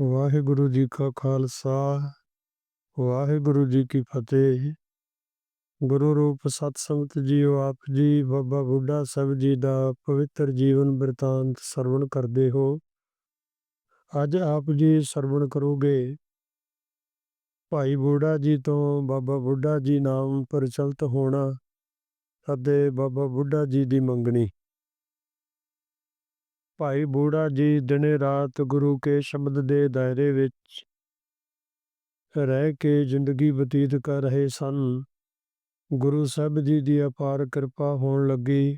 ਵਾਹਿਗੁਰੂ ਜੀ ਕਾ ਖਾਲਸਾ, ਵਾਹਿਗੁਰੂ ਜੀ ਕੀ ਫਤਿਹ। ਗੁਰੂ ਰੂਪ ਸਤ ਸੰਗਤ ਜੀਓ ਆਪ ਜੀ, ਬਾਬਾ ਬੁੱਢਾ ਸਾਹਿਬ ਜੀ ਦਾ ਪਵਿੱਤਰ ਜੀਵਨ ਬਿਰਤਾਂਤ ਸਰਵਣ ਕਰਦੇ ਹੋ। ਅੱਜ ਆਪ ਜੀ ਸਰਵਣ ਕਰੋਗੇ। ਭਾਈ ਬੁੱਢਾ ਜੀ ਤੋਂ ਬਾਬਾ ਬੁੱਢਾ ਜੀ ਨਾਮ ਪ੍ਰਚਲਿਤ ਹੋਣਾ ਅਤੇ ਬਾਬਾ ਬੁੱਢਾ ਜੀ ਦੀ ਮੰਗਣੀ। ਭਾਈ ਬੂੜਾ ਜੀ ਦਿਨੇ ਰਾਤ ਗੁਰੂ ਕੇ ਸ਼ਬਦ ਦੇ ਦਾਇਰੇ ਵਿੱਚ ਰਹਿ ਕੇ ਜ਼ਿੰਦਗੀ ਬਤੀਤ ਕਰ ਰਹੇ ਸਨ। ਗੁਰੂ ਸਾਹਿਬ ਜੀ ਦੀ ਅਪਾਰ ਕਿਰਪਾ ਹੋਣ ਲੱਗੀ।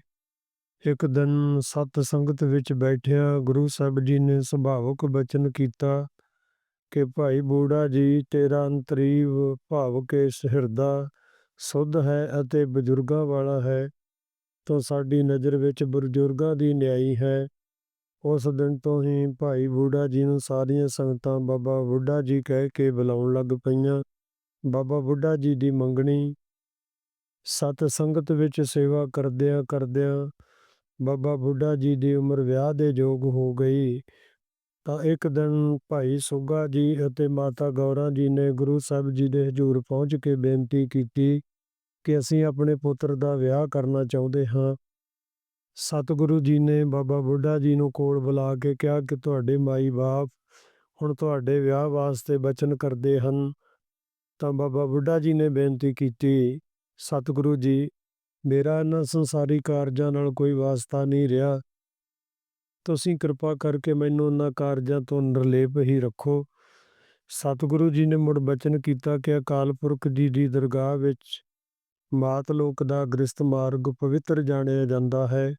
ਇੱਕ ਦਿਨ ਸਤ ਸੰਗਤ ਵਿੱਚ ਬੈਠਿਆ ਗੁਰੂ ਸਾਹਿਬ ਜੀ ਨੇ ਸੁਭਾਵਕ ਬਚਨ ਕੀਤਾ ਕਿ, ਭਾਈ ਬੂੜਾ ਜੀ, ਤੇਰਾ ਅੰਤਰੀਵ ਭਾਵ ਕੇ ਹਿਰਦਾ ਸੁੱਧ ਹੈ ਅਤੇ ਬਜ਼ੁਰਗਾਂ ਵਾਲਾ ਹੈ, ਤਾਂ ਸਾਡੀ ਨਜ਼ਰ ਵਿੱਚ ਬਜ਼ੁਰਗਾਂ ਦੀ ਨਿਆਈ ਹੈ। ਉਸ ਦਿਨ ਤੋਂ ਹੀ ਭਾਈ ਬੁੱਢਾ ਜੀ ਨੂੰ ਸਾਰੀਆਂ ਸੰਗਤਾਂ ਬਾਬਾ ਬੁੱਢਾ ਜੀ ਕਹਿ ਕੇ ਬੁਲਾਉਣ ਲੱਗ ਪਈਆਂ। ਬਾਬਾ ਬੁੱਢਾ ਜੀ ਦੀ ਮੰਗਣੀ, ਸਤ ਸੰਗਤ ਵਿੱਚ ਸੇਵਾ ਕਰਦਿਆਂ ਕਰਦਿਆਂ ਬਾਬਾ ਬੁੱਢਾ ਜੀ ਦੀ ਉਮਰ ਵਿਆਹ ਦੇ ਯੋਗ ਹੋ ਗਈ। ਤਾਂ ਇੱਕ ਦਿਨ ਭਾਈ ਸੁਗਾ ਜੀ ਅਤੇ ਮਾਤਾ ਗੌਰਾ ਜੀ ਨੇ ਗੁਰੂ ਸਾਹਿਬ ਜੀ ਦੇ ਹਜ਼ੂਰ ਪਹੁੰਚ ਕੇ ਬੇਨਤੀ ਕੀਤੀ ਕਿ ਅਸੀਂ ਆਪਣੇ ਪੁੱਤਰ ਦਾ ਵਿਆਹ ਕਰਨਾ ਚਾਹੁੰਦੇ ਹਾਂ। ਸਤਿਗੁਰੂ ਜੀ ਨੇ ਬਾਬਾ ਬੁੱਢਾ ਜੀ ਨੂੰ ਕੋਲ ਬੁਲਾ ਕੇ ਕਿਹਾ ਕਿ ਤੁਹਾਡੇ ਮਾਈ ਬਾਪ ਹੁਣ ਤੁਹਾਡੇ ਵਿਆਹ ਵਾਸਤੇ ਬਚਨ ਕਰਦੇ ਹਨ। ਤਾਂ ਬਾਬਾ ਬੁੱਢਾ ਜੀ ਨੇ ਬੇਨਤੀ ਕੀਤੀ, ਸਤਿਗੁਰੂ ਜੀ, ਮੇਰਾ ਇਹਨਾਂ ਸੰਸਾਰੀ ਕਾਰਜਾਂ ਨਾਲ ਕੋਈ ਵਾਸਤਾ ਨਹੀਂ ਰਿਹਾ। ਤੁਸੀਂ ਕਿਰਪਾ ਕਰਕੇ ਮੈਨੂੰ ਉਹਨਾਂ ਕਾਰਜਾਂ ਤੋਂ ਨਿਰਲੇਪ ਹੀ ਰੱਖੋ। ਸਤਿਗੁਰੂ ਜੀ ਨੇ ਮੁੜ ਬਚਨ ਕੀਤਾ ਕਿ ਅਕਾਲ ਪੁਰਖ ਜੀ ਦੀ ਦਰਗਾਹ ਵਿੱਚ ਮਾਤ ਲੋਕ ਦਾ ਗ੍ਰਸਤ ਮਾਰਗ ਪਵਿੱਤਰ ਜਾਣਿਆ ਜਾਂਦਾ ਹੈ।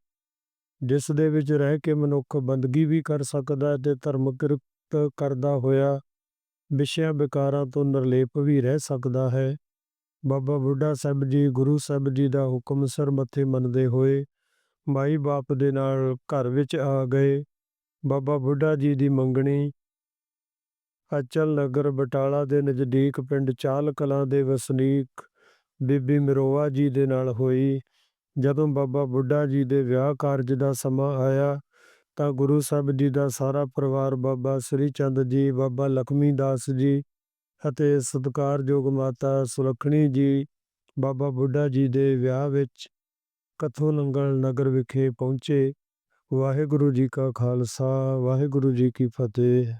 ਜਿਸ ਦੇ ਵਿੱਚ ਰਹਿ ਕੇ ਮਨੁੱਖ ਬੰਦਗੀ ਵੀ ਕਰ ਸਕਦਾ ਤੇ ਧਰਮ ਕਿਰਤ ਕਰਦਾ ਹੋਇਆ ਵਿਸ਼ਿਆਂ ਵਿਕਾਰਾਂ ਤੋਂ ਨਿਰਲੇਪ ਵੀ ਰਹਿ ਸਕਦਾ ਹੈ। ਬਾਬਾ ਬੁੱਢਾ ਸਾਹਿਬ ਜੀ, ਗੁਰੂ ਸਾਹਿਬ ਜੀ ਦਾ ਹੁਕਮ ਸਰ ਮੱਥੇ ਮੰਨਦੇ ਹੋਏ ਮਾਈ ਬਾਪ ਦੇ ਨਾਲ ਘਰ ਵਿੱਚ ਆ ਗਏ। ਬਾਬਾ ਬੁੱਢਾ ਜੀ ਦੀ ਮੰਗਣੀ ਅਚਲ ਨਗਰ ਬਟਾਲਾ ਦੇ ਨਜ਼ਦੀਕ ਪਿੰਡ ਚਾਲ ਕਲਾਂ ਦੇ ਵਸਨੀਕ ਬੀਬੀ ਮਿਰੋਆ ਜੀ ਦੇ ਨਾਲ ਹੋਈ। ਜਦੋਂ ਬਾਬਾ ਬੁੱਢਾ ਜੀ ਦੇ ਵਿਆਹ ਕਾਰਜ ਦਾ ਸਮਾਂ ਆਇਆ, ਤਾਂ ਗੁਰੂ ਸਾਹਿਬ ਜੀ ਦਾ ਸਾਰਾ ਪਰਿਵਾਰ ਬਾਬਾ ਸ੍ਰੀ ਚੰਦ ਜੀ, ਬਾਬਾ ਲਖਮੀ ਦਾਸ ਜੀ ਅਤੇ ਸਤਿਕਾਰਯੋਗ ਮਾਤਾ ਸੁਲਖਣੀ ਜੀ, ਬਾਬਾ ਬੁੱਢਾ ਜੀ ਦੇ ਵਿਆਹ ਵਿੱਚ ਕਥੋਂ ਨੰਗਲ ਨਗਰ ਵਿਖੇ ਪਹੁੰਚੇ। ਵਾਹਿਗੁਰੂ ਜੀ ਕਾ ਖਾਲਸਾ, ਵਾਹਿਗੁਰੂ ਜੀ ਕੀ ਫਤਿਹ।